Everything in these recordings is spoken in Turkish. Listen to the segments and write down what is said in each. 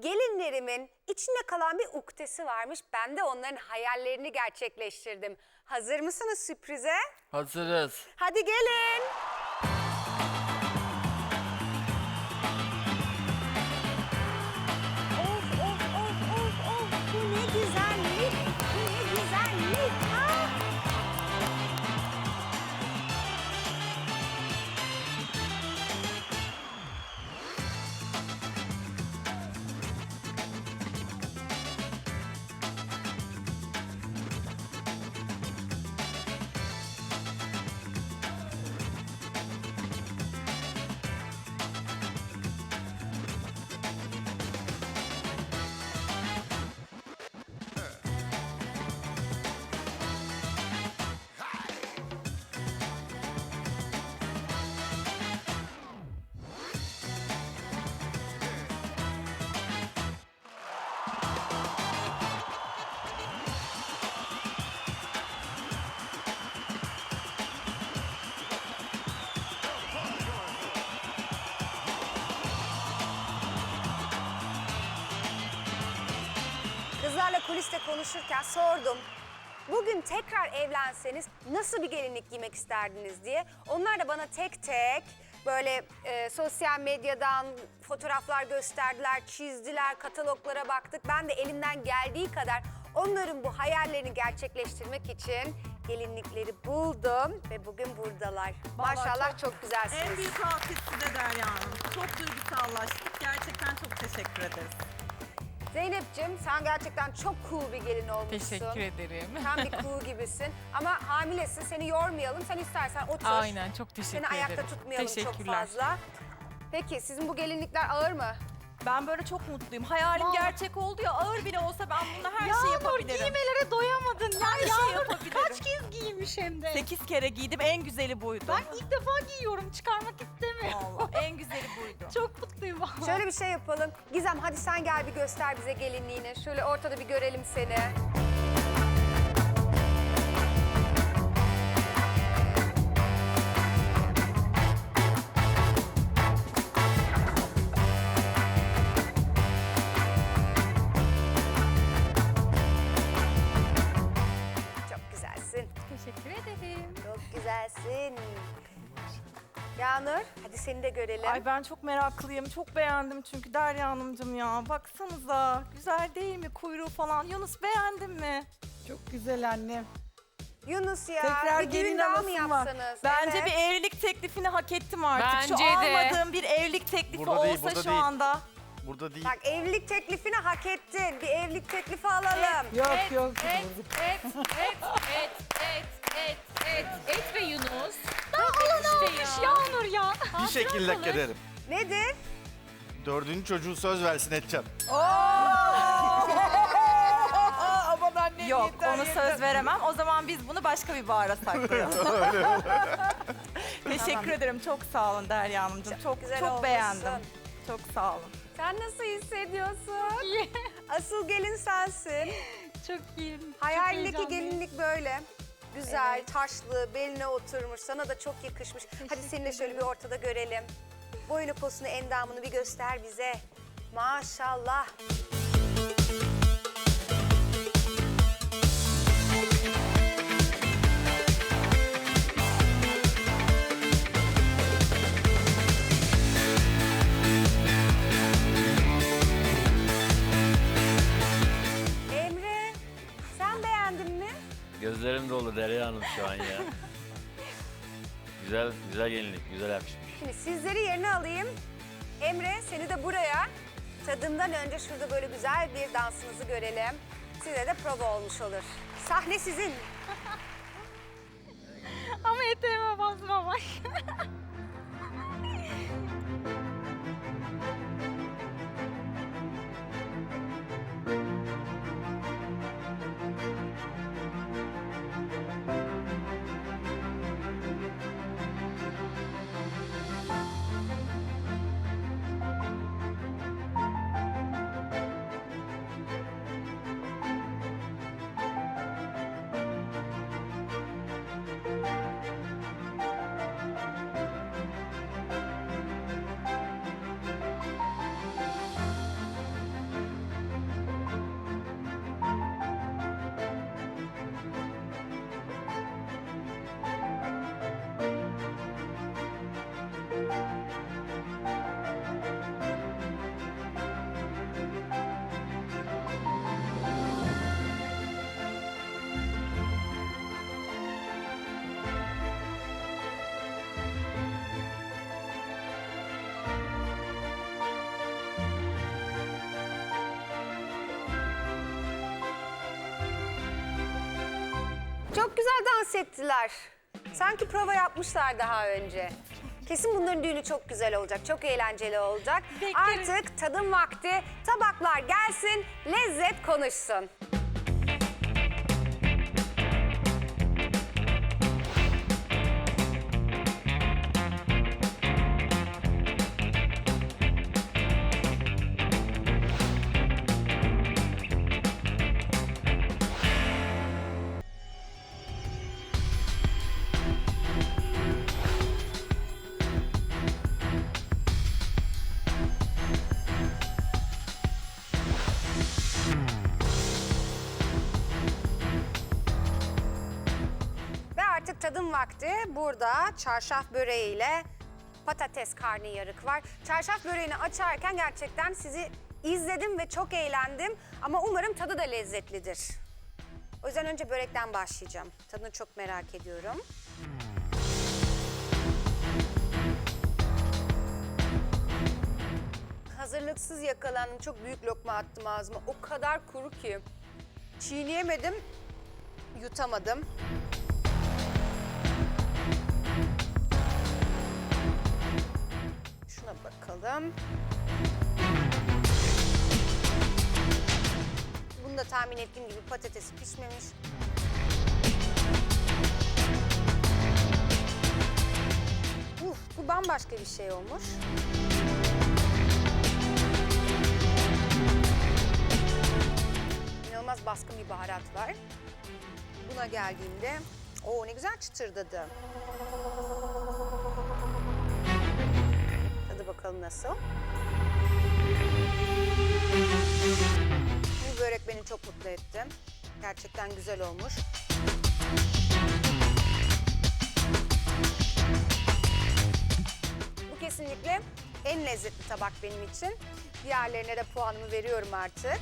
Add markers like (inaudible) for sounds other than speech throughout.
Gelinlerimin içinde kalan bir uktesi varmış. Ben de onların hayallerini gerçekleştirdim. Hazır mısınız sürprize? Hazırız. Hadi gelin. Kuliste konuşurken sordum. Bugün tekrar evlenseniz nasıl bir gelinlik giymek isterdiniz diye. Onlar da bana tek tek böyle e, sosyal medyadan fotoğraflar gösterdiler, çizdiler, kataloglara baktık. Ben de elimden geldiği kadar onların bu hayallerini gerçekleştirmek için gelinlikleri buldum ve bugün buradalar. Vallahi Maşallah çok, güzelsiniz. En büyük alkış size Derya Hanım. Çok duygusallaştık. Gerçekten çok teşekkür ederiz. Zeynep'ciğim sen gerçekten çok cool bir gelin olmuşsun. Teşekkür ederim. Tam bir cool gibisin. Ama hamilesin seni yormayalım. Sen istersen otur. Aynen çok teşekkür Seni ederim. ayakta tutmayalım çok Teşekkürler. fazla. Peki sizin bu gelinlikler ağır mı? Ben böyle çok mutluyum. Hayalim gerçek oldu ya. Ağır bile olsa ben bununla her şeyi yapabilirim. giymelere doyamadın ya. Her şeyi Yağmur yapabilirim. kaç kez giymiş hem de. 8 kere giydim. En güzeli buydu. Ben ilk defa giyiyorum çıkarmak istemiyorum. Vallahi en güzeli buydu. Çok mutluyum valla. Şöyle bir şey yapalım. Gizem hadi sen gel bir göster bize gelinliğini. Şöyle ortada bir görelim seni. Seni de görelim. Ay ben çok meraklıyım. Çok beğendim çünkü Derya Hanımcığım ya. Baksanıza. Güzel değil mi? Kuyruğu falan. Yunus beğendin mi? Çok güzel annem. Yunus ya Tekrar bir düğün gelin daha mı havası var. yapsanız? Bence Evet. bir evlilik teklifini hak ettim artık. Şu Bence de. almadığım bir evlilik teklifi Burada değil, olsa burada şu değil. anda. Burada değil. Bak evlilik teklifini hak ettin. Bir evlilik teklifi alalım. Yok yok. Et, et, et, et, et, et, et, et ve Yunus. Daha alan almış Yağmur ya. Bir şekilde hak ederim. Nedir? Dördüncü çocuğu söz versin edeceğim. (laughs) Aman annem Yok yeter, onu yeter. söz veremem. O zaman biz bunu başka bir bahara saklayalım. (laughs) (laughs) Teşekkür ederim. Çok sağ olun Derya Hanımcığım. Çok çok, güzel olmuşsun. beğendim. Çok sağ olun. Sen nasıl hissediyorsun? Asıl gelin sensin. Çok iyiyim. Çok Hayalindeki gelinlik böyle. Güzel, taşlı, beline oturmuş. Sana da çok yakışmış. Hadi seni de şöyle bir ortada görelim. Boyunu, posunu, endamını bir göster bize. Maşallah. Gözlerim dolu Derya Hanım şu an ya. güzel, güzel gelinlik, güzel yakışmış. Şimdi sizleri yerine alayım. Emre seni de buraya. Tadımdan önce şurada böyle güzel bir dansınızı görelim. Size de prova olmuş olur. Sahne sizin. Ama eteğime basma bak. Çok güzel dans ettiler. Sanki prova yapmışlar daha önce. Kesin bunların düğünü çok güzel olacak, çok eğlenceli olacak. Bekleriz. Artık tadım vakti, tabaklar gelsin, lezzet konuşsun. Tadım vakti. Burada çarşaf böreğiyle patates karnıyarık var. Çarşaf böreğini açarken gerçekten sizi izledim ve çok eğlendim. Ama umarım tadı da lezzetlidir. O yüzden önce börekten başlayacağım. Tadını çok merak ediyorum. Hazırlıksız yakalandım. Çok büyük lokma attım ağzıma. O kadar kuru ki. Çiğneyemedim, yutamadım. Bakalım. Bunu da tahmin ettiğim gibi patatesi pişmemiş. Uf, bu bambaşka bir şey olmuş. İnanılmaz baskın bir baharat var. Buna geldiğimde, o ne güzel çıtırdadı. Bakalım nasıl. Bu börek beni çok mutlu etti. Gerçekten güzel olmuş. Bu kesinlikle en lezzetli tabak benim için. Diğerlerine de puanımı veriyorum artık.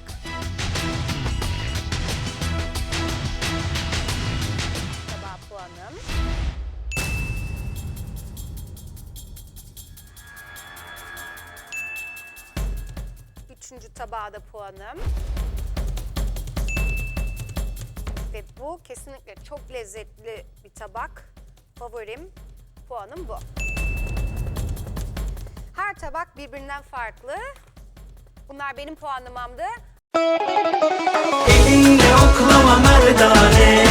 Üçüncü tabağa da puanım. Ve bu kesinlikle çok lezzetli bir tabak. Favorim, puanım bu. Her tabak birbirinden farklı. Bunlar benim puanlamamdı. Elinle oklama merdane